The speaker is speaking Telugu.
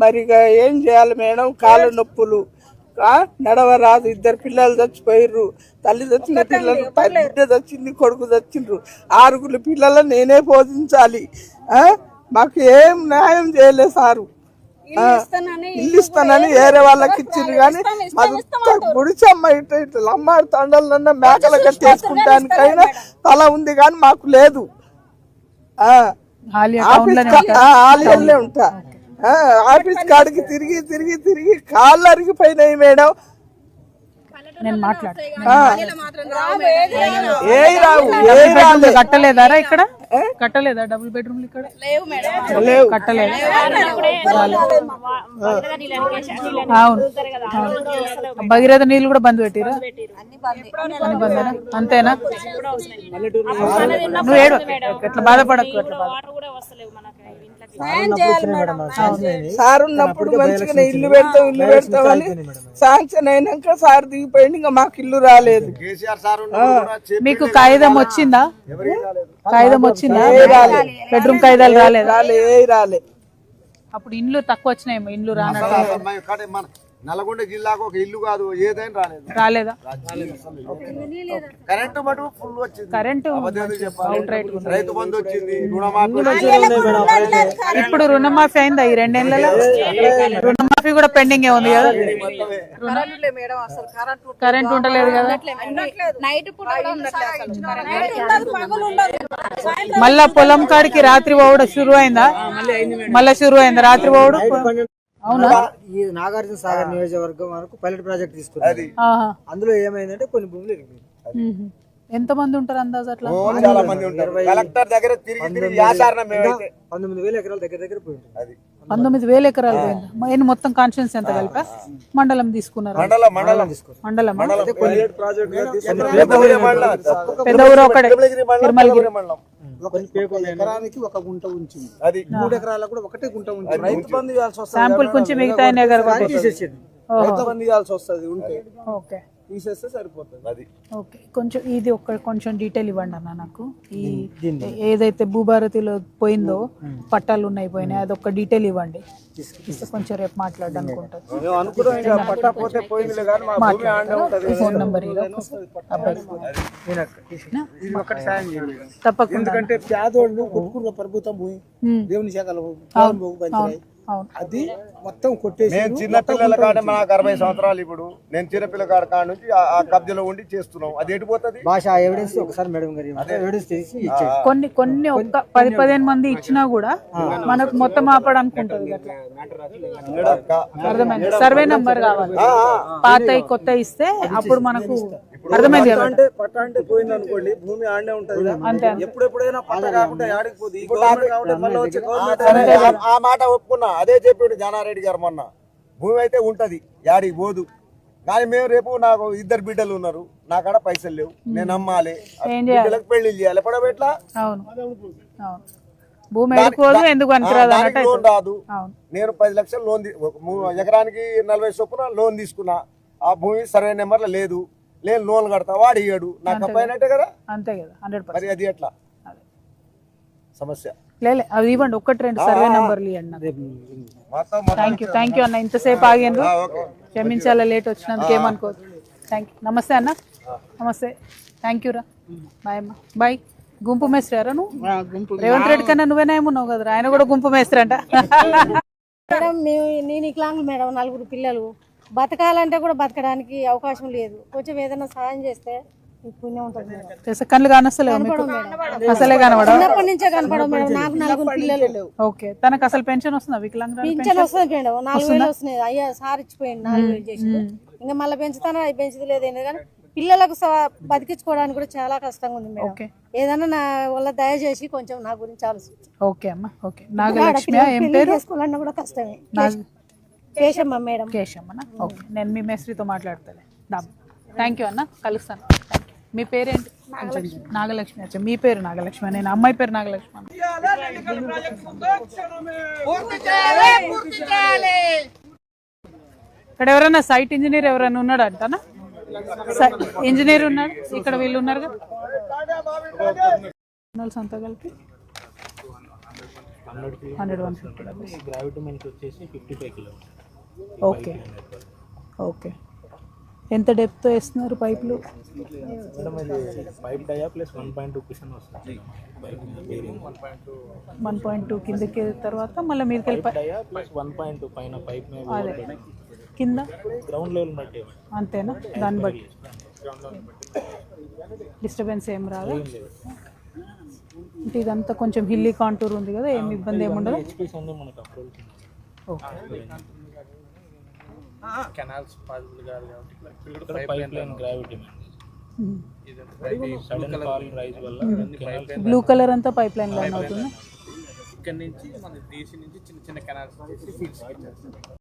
మరి ఇక ఏం చేయాలి మేడం? కాళ్ళ నొప్పులు. ఆ, నడవరాదు. ఇద్దరు పిల్లలు చచ్చిపోయిర్రు. తల్లి చచ్చిన పిల్లలు తల్లి బిడ్డ చచ్చింది కొడుకు చచ్చిండ్రు. ఆరుగురు పిల్లలు నేనే పోషించాలి ఆ, మాకు ఏం న్యాయం చేయలేదు సారు. ఇల్లు ఇస్తానని వేరే వాళ్ళకి ఇచ్చిండ్రు కానీ మాకు గుడిచమ్మ ఇట్లా ఇట్లా అమ్మాడి తండలన్న మేకల కట్టేసుకుంటానికైనా తల ఉంది కానీ మాకు లేదు. ఆలయంలో ఉంటా. ఆఫీస్ కాడికి తిరిగి తిరిగి తిరిగి కాళ్ళు అరిగిపోయినాయి మేడం. నేను మాట్లాడు కట్టలేదారా ఇక్కడ? కట్టలేదా డబుల్ బెడ్రూమ్లు ఇక్కడ? లేవు కట్టలేదు. అవును. భగీరథ నీళ్ళు కూడా బంద్ పెట్టిరా? అన్ని బందేనా అంతేనా? నువ్వు ఏడు ఎట్లా బాధపడకు ఎట్లా బాధ? సార్ ఉన్నప్పుడు మంచిగానే ఇల్లు పెడతాం ఇల్లు పెడతామని శాంక్షన్ అయినాక సార్ దిగిపోయింది ఇంకా మాకు ఇల్లు రాలేదు. కేసీఆర్ సార్ ఉన్నప్పుడు కూడా చెప్పి మీకు కాగితం వచ్చిందా? కాగితం వచ్చిందా? బెడ్రూమ్ కాగితాలు రాలేదా? రాలే ఏయ్ రాలే అప్పుడు ఇండ్లు తక్కువ వచ్చినాయేమో ఇండ్లు రానట్టు నల్గొండ జిల్లాకు ఒక ఇల్లు కాదు ఏదైనా రాలేదు. రాలేదా? కరెంటు మటు ఫుల్ వచ్చింది. కరెంటు. రైతు బంధు వచ్చింది రుణమాఫీ. ఇప్పుడు రుణమాఫీ అయిందా ఈ రెండేళ్ళలో? రుణమాఫీ కూడా పెండింగ్ ఏ ఉంది కదా? కరెంట్ ఉండలేదు కదా? మళ్ళా పొలం కాడికి రాత్రి పోవడం షురు అయిందా? మళ్ళా షురు అయిందా? రాత్రి పోవడం? ఈ నాగార్జున సాగర్ నియోజకవర్గం వరకు పైలట్ ప్రాజెక్ట్ తీసుకున్నారు. అందులో ఏమైందంటే కొన్ని భూములు ఇరిగిపోయాయి. మ్మ్. ఎంత మంది ఉంటారు అందాజు అట్లా? ఓ, చాలా మంది ఉంటారు. కలెక్టర్ దగ్గర తిరిగి తిరిగి యాసారణ మేమైతే పంతొమ్మిది వేల ఎకరాల దగ్గర దగ్గర పోయి ఉంటుంది. అది. పంతొమ్మిది వేల ఎకరాలు పోయింది? మొత్తం కాన్షియన్స్ ఎంత కలిపా? మండలం తీసుకున్నారు? మండలం మండలం. మండలం పైలట్ ప్రాజెక్ట్గా తీసుకున్నారు. పెద్దగిరి మండలం. పెద్ద ఊరు ఒకటే. తిరుమలగిరి. ఎకరానికి ఒక గుంట ఉంచింది. అది మూడు ఎకరాలకు కూడా ఒకటే గుంట ఉంచింది. రైతు బంధు ఇవ్వాల్సి వస్తుంది శాంపుల్ కొంచెం మిగతా రైతు బంధు ఇవ్వాల్సి వస్తుంది ఉంటే. ఓకే. తీసేస్తే సరిపోతుంది. అది. ఓకే కొంచెం ఇది ఒక కొంచెం డీటెయిల్ ఇవ్వండి అన్న నాకు. ఈ ఏదైతే భూభారతిలో పోయిందో పట్టాలు ఉన్నాయి పోయినాయి అది ఒక డీటెయిల్ ఇవ్వండి. ఇస్తే కొంచెం రేపు మాట్లాడడానికి ఉంటుంది మేము అనుకున్నాం ఇక పట్టా పోతే పోయిందిలే కానీ మా భూమి ఆడే ఉంటది. ఫోన్ నెంబర్ అబ్బాయి. ఇది ఒకటి సాయం చేయండి. తప్పకుండా. ఎందుకంటే పేదోళ్ళు ప్రభుత్వం భూమి. దేవుని శాఖలో అది మొత్తం కొట్టేసి నేను చిన్న పిల్లల కాడ నాకు అరవై సంవత్సరాలు ఇప్పుడు. నేను చిన్న పిల్లల కాడ కాడ నుంచి ఆ- కబ్జలో ఉండి చేస్తున్నాం. అది ఎటు పోతుంది? భాష ఎవిడెన్స్ ఒకసారి మేడం గారి ఎవిడెన్స్ తీసి ఇచ్చేది కొన్ని కొన్ని ఒక్క పది పదిహేను మంది ఇచ్చినా కూడా మనకు మొత్తం ఆపడానికి ఉంటుంది అట్లా అర్థమైంది? సర్వే నంబర్ కావాలి. పాత కొత్త ఇస్తే అప్పుడు మనకు అర్థమైంది కదా అంటే పట్టా అంటే పోయింది అనుకోండి భూమి ఆడే ఉంటది. ఎప్పుడెప్పుడైనా పట్ట కాకుండా ఆడికి పోతుంది ఈ గవర్నమెంట్ కాబట్టి మళ్ళీ వచ్చి గవర్నమెంట్ సరే, ఆ- మాట ఒప్పుకున్నా. అదే చెప్పిండు జానారెడ్డి గారు మొన్న. భూమి అయితే ఉంటది యాడికి పోదు. కానీ మేము రేపు నాకు ఇద్దరు బిడ్డలు ఉన్నారు. నా కాడ పైసలు లేవు. నేను అమ్మాలి? బిడ్డలకు పెళ్ళి చేయాలి. భూమి ఎందుకు లోన్. రాదు. అవును. నేను పది లక్షలు లోన్ ఎకరానికి నలభై చొప్పున లోన్ తీసుకున్నా. ఆ భూమి సరైన నెంబర్లో లేదు. నేను లోన్ కడతా వాడు ఇయ్యాడు. నాకు అప్పైనట్టే కదా. అంతే కదా హండ్రెడ్ మరి అది ఎట్లా? సమస్య. లేలే అవి ఇవ్వండి ఒకటి రెండు సర్వే నంబర్లు ఇవ్వండి థ్యాంక్ యూ థ్యాంక్ యూ అన్న ఇంతసేపు ఓకే. క్షమించాలా లేట్ వచ్చినందుకు ఏమనుకోవద్దు. థ్యాంక్ యూ నమస్తే అన్న. నమస్తే. థ్యాంక్ యూ రా. బాయ్ అమ్మ. బాయ్ గుంపు మేస్త్రారా నువ్వు? రేవంత్ రెడ్డి కన్నా నువ్వేనేమున్నావు కదరా ఆయన కూడా గుంపు మేస్త్రి అంట మేడం నేను ఇట్లాంటి మేడం నలుగురు పిల్లలు. బతకాలంటే కూడా బతకడానికి అవకాశం లేదు. కొంచెం ఏదైనా సాయం చేస్తే కళ్ళు కానొస్తలేవు మీకు? అసలే కనబడా చిన్నప్పటి నుంచే కనపడవు మేడం. నాకు నలుగురు పిల్లలు. ఓకే. తనకు అసలు పెన్షన్ వస్తుందా? వికలాంగ పింఛన్ వస్తుంది మేడం. నాలుగు వేలు వస్తున్నాయి. అయ్యా సార్ ఇచ్చిపోయింది నాలుగు వేలు చేసి ఇంకా మళ్ళీ పెంచుతానో? పెంచుది కానీ పిల్లలకు బతికించుకోవడానికి కూడా చాలా కష్టంగా ఉంది మేడం. ఓకే. ఏదైనా నా వల్ల దయచేసి కొంచెం నా గురించి ఆలోచించు. ఓకే అమ్మ. ఓకే. నాగలక్ష్మి ఏం పెళ్ళి పేరు చేసుకోవాలన్నా కూడా కష్టమే. కేశమ్మ మేడం. కేశమ్మనా? ఓకే. నేను మీ మేస్త్రితో మాట్లాడతాను థ్యాంక్ యూ అన్న. కలుస్తాను. మీ పేరేంటి? నాగలక్ష్మి. అచ్చా మీ పేరు నాగలక్ష్మి నేను అమ్మాయి పేరు నాగలక్ష్మి. ఇక్కడ ఎవరైనా సైట్ ఇంజనీర్ ఎవరైనా ఉన్నాడు అంటనా సై- ఇంజనీర్ ఉన్నాడు? ఇక్కడ వీళ్ళు ఉన్నారు కదా? అంతా కలిపి? హండ్రెడ్ వన్ ఫిఫ్టీ గ్రావిటీ మనకి వచ్చేసి fifty five kilometres. Okay. Okay. ఎంత డెప్త్ వేస్తున్నారు పైపులు? Pipe dia plus one point two question వస్తుంది. వన్ పాయింట్ టూ కిందకి తర్వాత మళ్ళీ ప్లస్ వన్ పాయింట్ టూ పైన పైప్ అదే. కింద? గ్రౌండ్ లెవెల్ బట్టి అంతేనా? దాన్ని బట్టి. డిస్టర్బెన్స్ ఏం రాదా? అంటే ఇదంతా కొంచెం హిల్లీ కాంటూర్ ఉంది కదా ఏమి ఇబ్బంది ఏమి ఉండదు? ఓకే. కెనాల్స్ పాసిబుల్ కాదు కాబట్టి pipe line gravity sudden falling rise వల్ల కెనాల్ బ్లూ కలర్ అంతా పైప్ లైన్ లైన్ అవుతుంది. ఇక్కడ నుంచి మన దేశం నుంచి చిన్న చిన్న కెనాల్స్